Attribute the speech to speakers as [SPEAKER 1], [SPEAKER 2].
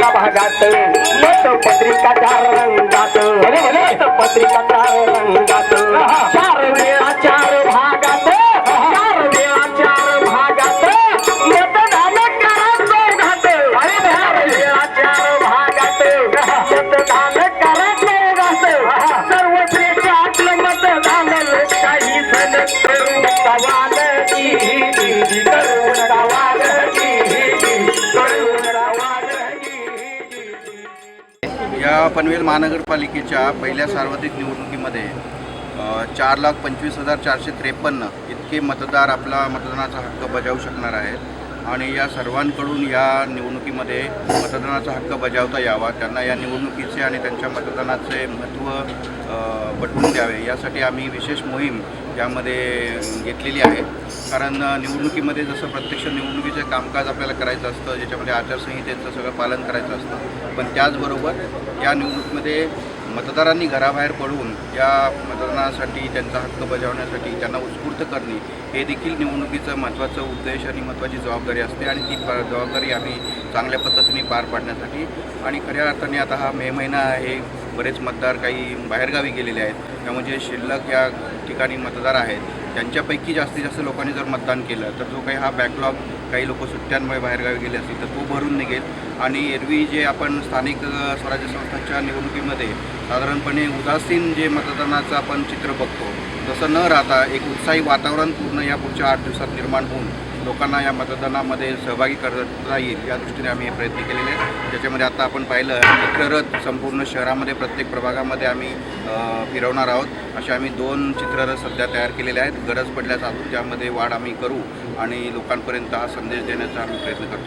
[SPEAKER 1] रंगात मतपत्रिका चार रंगात मतपत्रिका चार रंगात चार वेळा चार भागात चार वेळा चार भागात मतदान करा चौघात चार वेळा चार भागात मतदान करा चौघात सर्व श्रेष्ठातलं मतदान काही सण करू सवाल
[SPEAKER 2] या पनवेल महानगरपालिकेच्या पहिल्या सार्वत्रिक निवडणुकीमध्ये चार लाख पंचवीस हजार चारशे त्रेपन्न इतके मतदार आपला मतदानाचा हक्क बजावू शकणार आहेत. आणि या सर्वांकडून या निवडणुकीमध्ये मतदानाचा हक्क बजावता यावा त्यांना या निवडणुकीचे आणि त्यांच्या मतदानाचे महत्त्व पटवून द्यावे यासाठी आम्ही विशेष मोहीम यामध्ये घेतलेली आहे. कारण निवडणुकीमध्ये जसं प्रत्यक्ष निवडणुकीचं कामकाज आपल्याला करायचं असतं ज्याच्यामध्ये आचारसंहितेचं सगळं पालन करायचं असतं पण त्याचबरोबर या निवडणुकीमध्ये मतदारांनी घराबाहेर पडून या मतदानासाठी त्यांचा हक्क बजावण्यासाठी त्यांना उत्स्फूर्त करणे हे देखील निवडणुकीचं महत्त्वाचं उद्देश आणि महत्त्वाची जबाबदारी असते आणि ती जबाबदारी आम्ही चांगल्या पद्धतीने पार पाडण्यासाठी आणि खऱ्या अर्थाने आता हा मे महिना आहे बरेच मतदार काही बाहेरगावी गेलेले आहेत त्यामुळे जे शिल्लक या ठिकाणी मतदार आहेत त्यांच्यापैकी जास्तीत जास्त लोकांनी जर मतदान केलं तर जो काही हा बॅकलॉग काही लोक सुट्ट्यांमुळे बाहेरगावी गेले असतील तर तो भरून निघेल. आणि एरवी जे आपण स्थानिक स्वराज्य संस्थांच्या निवडणुकीमध्ये साधारणपणे उदासीन जे मतदानाचं आपण चित्र बघतो तसं न राहता एक उत्साही वातावरण पूर्ण या पुढच्या आठ दिवसात निर्माण होऊन लोकांना या मतदानामध्ये सहभागी करता येईल या दृष्टीने आम्ही हे प्रयत्न केलेले आहेत. ज्याच्यामध्ये आता आपण पाहिलं चित्ररथ संपूर्ण शहरामध्ये प्रत्येक प्रभागामध्ये आम्ही फिरवणार आहोत. असे आम्ही दोन चित्ररथ सध्या तयार केलेले आहेत. गरज पडल्यास अजून त्यामध्ये वाढ आम्ही करू आणि लोकांपर्यंत हा संदेश देण्याचा आम्ही प्रयत्न करतो